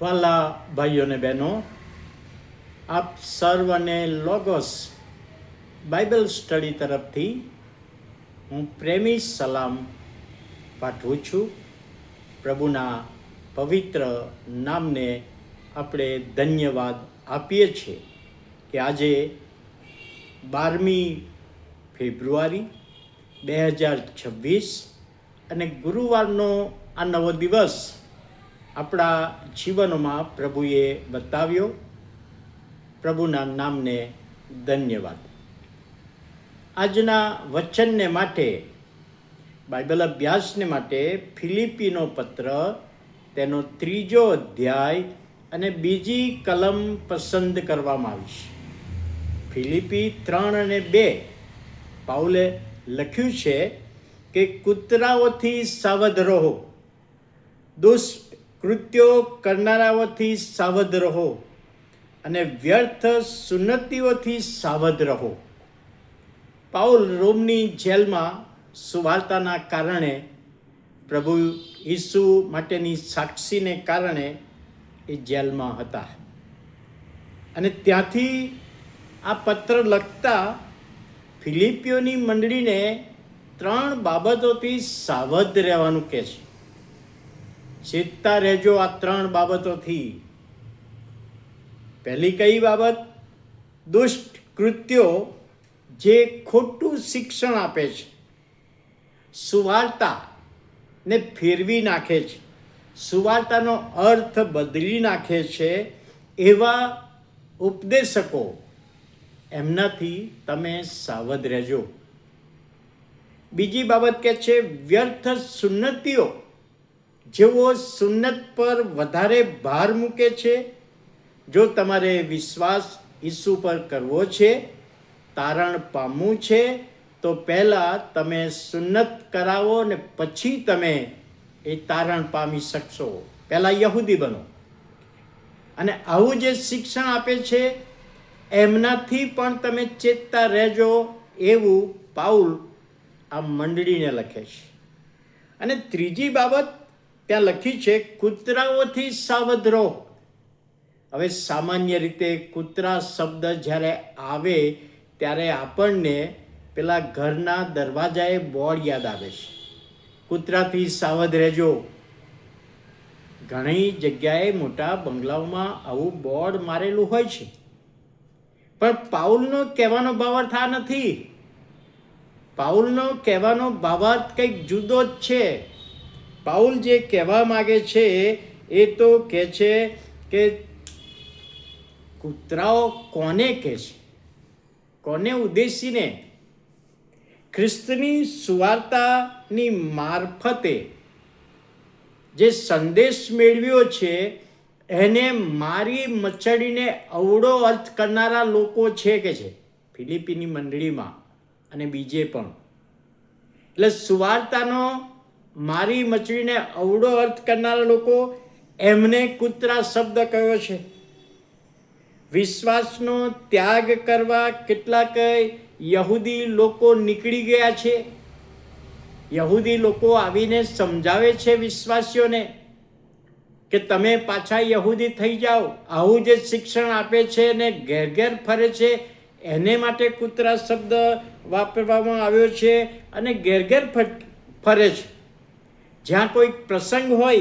વાલા ભાઈઓ અને બહેનો, આપ સર્વને લોગોસ બાઇબલ સ્ટડી તરફથી હું પ્રેમી સલામ પાઠવું છું. પ્રભુના પવિત્ર નામને આપણે ધન્યવાદ આપીએ છીએ કે આજે બારમી ફેબ્રુઆરી બે હજાર છવ્વીસ અને ગુરુવારનો આ નવો દિવસ આપણા જીવનોમાં પ્રભુએ બતાવ્યો. પ્રભુના નામને ધન્યવાદ. આજના વચનને માટે, બાઇબલ અભ્યાસને માટે ફિલિપીનો પત્ર, તેનો ત્રીજો અધ્યાય અને બીજી કલમ પસંદ કરવામાં આવી છે. ફિલિપી ત્રણ અને બે, પાઉલે લખ્યું છે કે કૂતરાઓથી સાવધ રહો. દુષ્ટ કૃત્યો કરનારાઓથી સાવધ રહો અને વ્યર્થ સુન્નતિઓથી સાવધ રહો. પાઉલ રોમની જેલમાં સુવાર્તાના કારણે, પ્રભુ ઈસુ માટેની સાક્ષીને કારણે એ જેલમાં હતા. અને ત્યાંથી આ પત્ર લખતા ફિલિપિયોની મંડળીને ત્રણ બાબતોથી સાવધ રહેવાનું કહે છે. ચેતતા રહેજો આ ત્રણ બાબતોથી. પહેલી કઈ બાબત? દુષ્ટ કૃત્યો જે ખોટું શિક્ષણ આપે છે, સુવાર્તા ને ફેરવી નાખે છે, સુવાર્તાનો અર્થ બદલી નાખે છે એવા ઉપદેશકો, એમનાથી તમે સાવધ રહેજો. બીજી બાબત કે છે, વ્યર્થ સુન્નતિઓ જેઓ સુન્નત પર વધારે ભાર મૂકે છે, જો તમારે વિશ્વાસ ઈસુ પર કરવો છે, તારણ પામવું છે, તો પહેલાં તમે સુન્નત કરાવો ને પછી તમે એ તારણ પામી શકશો. પહેલાં યહૂદી બનો. અને આવું જે શિક્ષણ આપે છે, એમનાથી પણ તમે ચેતતા રહેજો એવું પાઉલ આ મંડળીને લખે છે. અને ત્રીજી બાબત ત્યાં લખી છે, કૂતરાઓથી સાવધ રહો હવે સામાન્ય રીતે કૂતરા શબ્દ જ્યારે આવે, ત્યારે આપણને પેલા ઘરના દરવાજાએ બોર્ડ યાદ આવે છે. કૂતરાથી સાવધ રહેજો. ઘણી જગ્યાએ મોટા બંગલાઓમાં આવું બોર્ડ મારેલું હોય છે. પણ પાઉલનો કહેવાનો ભાવાર્થ આ નથી. પાઉલનો કહેવાનો ભાવાર્થ કંઈક જુદો જ છે. પાઉલ જે કહેવા માગે છે, એ તો કહે છે કે કૂતરાઓ કોને કહે છે? કોને ઉદ્દેશીને? ખ્રિસ્તની સુવાર્તાની મારફતે જે સંદેશ મેળવ્યો છે, એને મારી મચડીને અવળો અર્થ કરનારા લોકો છે કે છે? ફિલિપીની મંડળીમાં અને બીજે પણ. એટલે સુવાર્તાનો મારી મચડીને અવળો અર્થ કરનારા લોકો એમને કૂતરા શબ્દ કયો છે? વિશ્વાસનો ત્યાગ કરવા કેટલાક યહૂદી લોકો નીકળી ગયા છે. યહૂદી લોકો આવીને સમજાવે છે વિશ્વાસીઓને કે તમે પાછા યહૂદી થઈ જાઓ. આવું જે શિક્ષણ આપે છે ને ઘેર ઘેર ફરે છે, એને માટે કૂતરા શબ્દ વાપરવામાં આવ્યો છે અને ઘેર ઘેર ફરે છે. જ્યાં કોઈ પ્રસંગ હોય,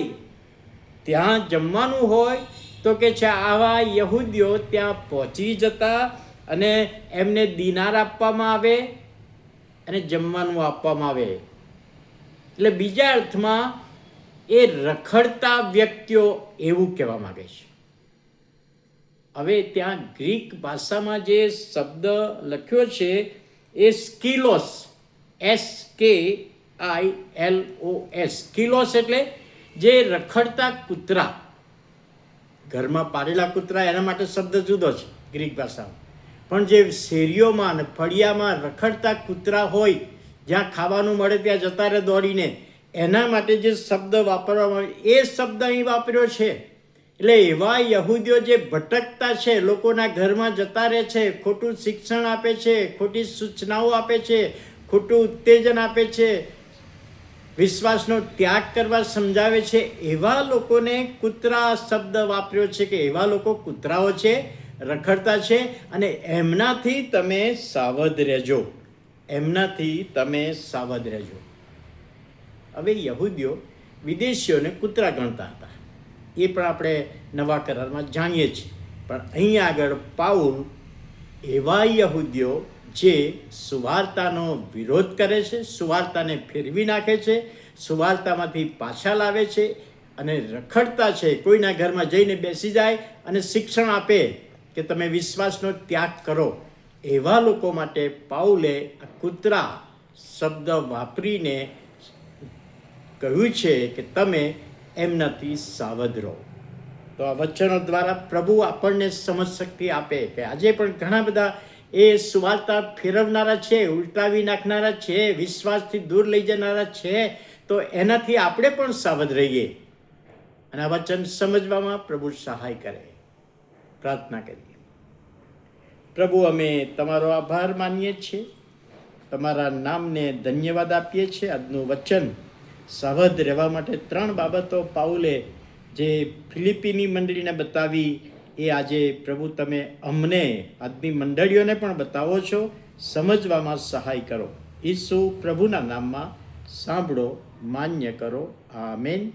ત્યાં જમવાનું હોય, તો કે છે આવા યહૂદીઓ ત્યાં પહોંચી જતા અને એમને દિનાર આપવામાં આવે અને જમવાનું આપવામાં આવે. એટલે બીજા અર્થમાં એ રખડતા વ્યક્તિઓ એવું કહેવા માગે છે. હવે ત્યાં ગ્રીક ભાષામાં જે શબ્દ લખ્યો છે એ સ્કિલોસ, એસ કે આઈ એલ ઓ એસ કિલોસ એટલે જે રખડતા કૂતરા. ઘરમાં પાળેલા કૂતરા એના માટે શબ્દ જુદો છે ગ્રીક ભાષામાં. પણ જે શેરીઓમાં અને ફળિયામાં રખડતા કૂતરા હોય, જ્યાં ખાવાનું મળે ત્યાં જતા રહે દોડીને, એના માટે જે શબ્દ વાપરવામાં આવે, એ શબ્દ અહીં વાપર્યો છે. એટલે એવા યહૂદીઓ જે ભટકતા છે, લોકોના ઘરમાં જતા રહે છે, ખોટું શિક્ષણ આપે છે, ખોટી સૂચનાઓ આપે છે, ખોટું ઉત્તેજન આપે છે વિશ્વાસનો ત્યાગ કરવા સમજાવે છે. એવા લોકોને કૂતરા શબ્દ વાપર્યો છે કે એવા લોકો કૂતરાઓ છે, રખડતા છે અને એમનાથી તમે સાવધ રહેજો. એમનાથી તમે સાવધ રહેજો. હવે યહૂદીઓ વિદેશીઓને કૂતરા ગણતા હતા. એ પણ આપણે નવા કરારમાં જાણીએ છીએ. પણ અહીં આગળ પાઉલ એવા યહૂદીઓ જે સુવાર્તાનો વિરોધ કરે છે, સુવાર્તાને ફેરવી નાખે છે, સુવાર્તામાંથી પાછા લાવે છે અને રખડતા છે, કોઈના ઘરમાં જઈને બેસી જાય અને શિક્ષણ આપે કે તમે વિશ્વાસનો ત્યાગ કરો. એવા લોકો માટે પાઉલે કૂતરા શબ્દ વાપરીને કહ્યું છે કે તમે એમનાથી સાવધ રહો. તો આ વચનો દ્વારા પ્રભુ આપણને સમજ શક્તિ આપે કે આજે પણ ઘણા બધા એ સુવાર્તા ફેરવનારા છે, ઉલટાવી નાખનારા છે, વિશ્વાસથી દૂર લઈ જનારા છે, તો એનાથી આપણે પણ સાવધ રહીએ. અને આ વચન સમજવામાં પ્રભુ સહાય કરે. પ્રાર્થના કરીએ. પ્રભુ, અમે તમારો આભાર માનીએ છીએ. તમારા નામને ધન્યવાદ આપીએ છીએ. આજનું વચન સાવધ રહેવા માટે ત્રણ બાબતો પાઉલે જે ફિલિપીની મંડળીને બતાવી એ આજે પ્રભુ તમે અમને આદમી મંડળીઓને પણ બતાવો છો, સમજવામાં સહાય કરો. ઈસુ પ્રભુના નામમાં સાંભળો, માન્ય કરો. આમેન.